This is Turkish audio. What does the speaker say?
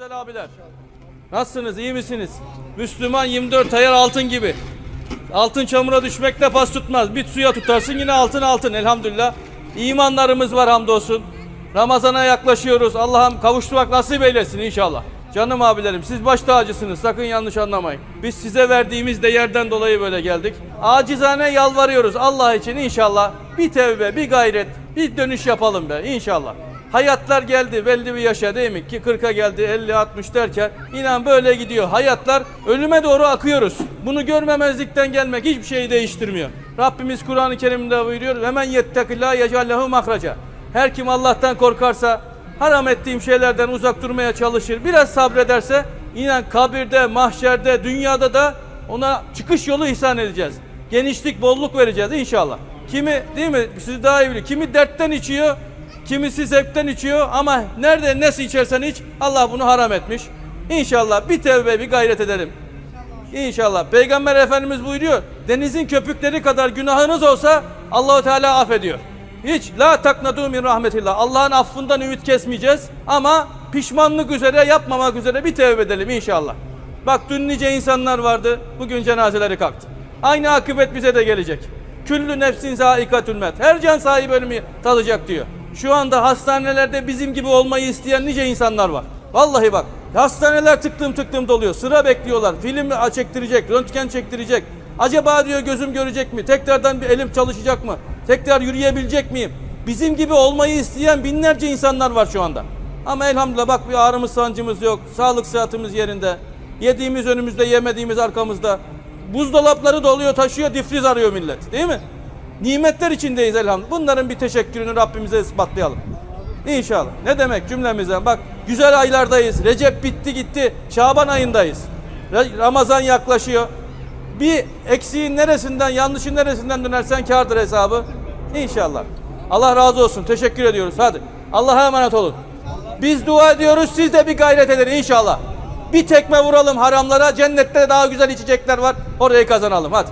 Güzel abiler. Nasılsınız? iyi misiniz? Müslüman 24 ayar altın gibi. Altın çamura düşmekle pas tutmaz. Bir suya tutarsın yine altın altın elhamdülillah. İmanlarımız var hamdolsun. Ramazana yaklaşıyoruz. Allah'ım kavuşturmak nasip eylesin inşallah. Canım abilerim siz baş tacısınız sakın yanlış anlamayın. Biz size verdiğimiz değerden dolayı böyle geldik. Acizane yalvarıyoruz Allah için inşallah bir tevbe bir gayret bir dönüş yapalım be inşallah. Hayatlar geldi belli bir yaşa değil mi? Ki 40'a geldi 50 60 derken inan böyle gidiyor. Hayatlar ölüme doğru akıyoruz. Bunu görmemezlikten gelmek hiçbir şeyi değiştirmiyor. Rabbimiz Kur'an-ı Kerim'de buyuruyor. Hemen yettekillâ yecallehu mahraca. Her kim Allah'tan korkarsa haram ettiğim şeylerden uzak durmaya çalışır. Biraz sabrederse inan kabirde, mahşerde, dünyada da ona çıkış yolu ihsan edeceğiz. Genişlik, bolluk vereceğiz inşallah. Kimi değil mi? Siz daha iyi biliyor. Kimi dertten içiyor, Kimisi zevkten içiyor ama nerede nasıl içersen iç Allah bunu haram etmiş. İnşallah bir tevbe bir gayret edelim. İnşallah. Peygamber Efendimiz buyuruyor. Denizin köpükleri kadar günahınız olsa Allahu Teala affediyor. Hiç la taknadu min rahmetillah. Allah'ın affından ümit kesmeyeceğiz ama pişmanlık üzere yapmamak üzere bir tevbe edelim inşallah. Bak dün nice insanlar vardı. Bugün cenazeleri kalktı. Aynı akıbet bize de gelecek. Küllü nefsin zaikatül met. Her can sahibi ölümü tadacak diyor. Şu anda hastanelerde bizim gibi olmayı isteyen nice insanlar var. Vallahi bak hastaneler tıklım tıklım doluyor. Sıra bekliyorlar. Film çektirecek, röntgen çektirecek. Acaba diyor gözüm görecek mi? Tekrardan bir elim çalışacak mı? Tekrar yürüyebilecek miyim? Bizim gibi olmayı isteyen binlerce insanlar var şu anda. Ama elhamdülillah bak bir ağrımız sancımız yok. Sağlık sıhhatimiz yerinde. Yediğimiz önümüzde, yemediğimiz arkamızda. Buzdolapları doluyor, taşıyor, difriz arıyor millet. Değil mi? Nimetler içindeyiz elhamdülillah. Bunların bir teşekkürünü Rabbimize ispatlayalım. İnşallah. Ne demek cümlemizden? Bak güzel aylardayız. Recep bitti gitti. Şaban ayındayız. Ra- Ramazan yaklaşıyor. Bir eksiğin neresinden, yanlışın neresinden dönersen kârdır hesabı. İnşallah. Allah razı olsun. Teşekkür ediyoruz. Hadi. Allah'a emanet olun. Biz dua ediyoruz. Siz de bir gayret edin inşallah. Bir tekme vuralım haramlara. Cennette daha güzel içecekler var. Orayı kazanalım. Hadi.